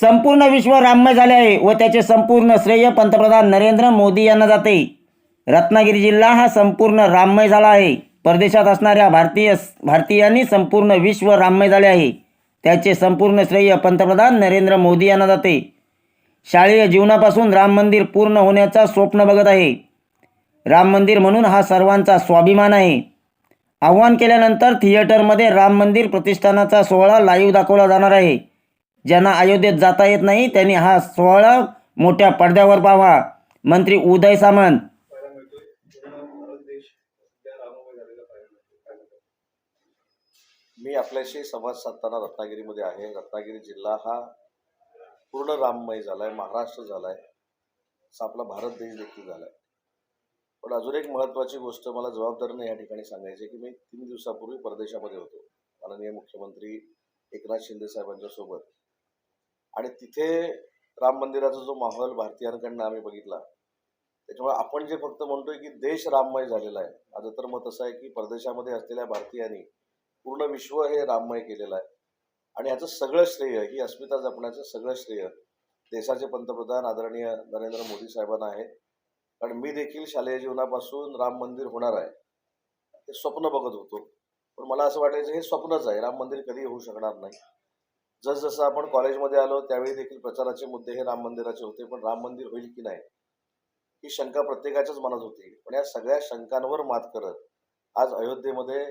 संपूर्ण विश्व राममय झाले आहे व त्याचे संपूर्ण श्रेय पंतप्रधान नरेंद्र मोदी यांना जाते. रत्नागिरी जिल्हा हा संपूर्ण राममय झाला आहे. परदेशात असणाऱ्या भारतीय भारतीयांनी संपूर्ण विश्व राममय झाले आहे. त्याचे संपूर्ण श्रेय पंतप्रधान नरेंद्र मोदी यांना जाते. शालेय जीवनापासून राम मंदिर पूर्ण होण्याचा स्वप्न बघत आहे. राम मंदिर म्हणून हा सर्वांचा स्वाभिमान आहे. आव्हान केल्यानंतर थिएटरमध्ये राम मंदिर प्रतिष्ठानाचा सोहळा लाईव्ह दाखवला जाणार आहे. ज्यांना अयोध्येत जाता येत नाही त्यांनी हा सोहळा मोठ्या पडद्यावर पाहावा. मंत्री उदय सामंत. मी आपल्याशी संवाद साधताना रत्नागिरीमध्ये आहे. रत्नागिरी जिल्हा हा पूर्ण राममय झाला आहे महाराष्ट्र झालाय. असा आपला भारत देश देखील आहे पण अजून एक महत्त्वाची गोष्ट मला जबाबदारीने या ठिकाणी सांगायची की मी तीन दिवसापूर्वी परदेशामध्ये होतो. माननीय मुख्यमंत्री एकनाथ शिंदे साहेबांच्या सोबत. आणि तिथे राम मंदिराचा जो माहोल भारतीयांकडनं आम्ही बघितला त्याच्यामुळे आपण जे फक्त म्हणतोय की देश राममय झालेला आहे. माझं तर मत असं आहे की परदेशामध्ये असलेल्या भारतीयांनी पूर्ण विश्व हे राममय केलेलं आहे. आणि याचं सगळं श्रेय ही अस्मिता जपण्याचं सगळं श्रेय देशाचे पंतप्रधान आदरणीय नरेंद्र मोदी साहेबांना आहे. कारण मी देखील शालेय जीवनापासून राम मंदिर होणार आहे हे स्वप्न बघत होतो. पण मला असं वाटायचं हे स्वप्नच आहे राम मंदिर कधी होऊ शकणार नाही. जसजसं आपण कॉलेजमध्ये आलो त्यावेळी देखील प्रचाराचे मुद्दे हे राम मंदिराचे होते पण राम मंदिर होईल की नाही ही शंका प्रत्येकाच्याच मनात होती. पण या सगळ्या शंकांवर मात करत आज अयोध्येमध्ये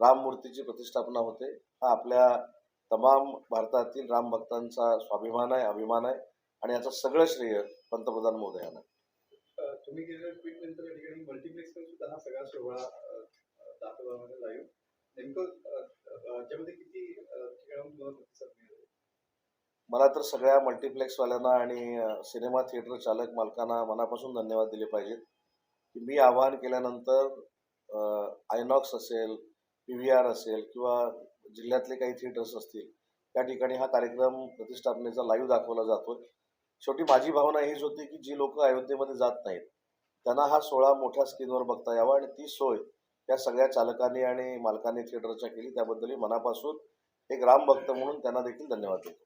राम मूर्तीची प्रतिष्ठापना होते. हा आपल्या तमाम भारतातील राम भक्तांचा स्वाभिमान आहे अभिमान आहे आणि याचं सगळं श्रेय पंतप्रधान मोदयांना तुम्ही केलेल्या ट्विट नंतर या ठिकाणी सुद्धा हा सगळा सोहळा दाखवला लाईव्ह. नेमकं किती ठिकाणाहून तुम्हाला प्रतिसाद मला तर सगळ्या मल्टिप्लेक्सवाल्यांना आणि सिनेमा थिएटर चालक मालकांना मनापासून धन्यवाद दिले पाहिजेत. की मी आवाहन केल्यानंतर आयनॉक्स असेल पी व्ही आर असेल किंवा जिल्ह्यातले काही थिएटर्स असतील त्या ठिकाणी हा कार्यक्रम प्रतिष्ठापनेचा लाईव्ह दाखवला जातो शेवटी माझी भावना हीच होती की जी लोक अयोध्येमध्ये जात नाहीत त्यांना हा सोहळा मोठ्या स्क्रीनवर बघता यावा आणि ती सोय त्या सगळ्या चालकांनी आणि मालकांनी थिएटरच्या केली त्याबद्दलही मनापासून एक रामभक्त म्हणून त्यांना देखील धन्यवाद देतो.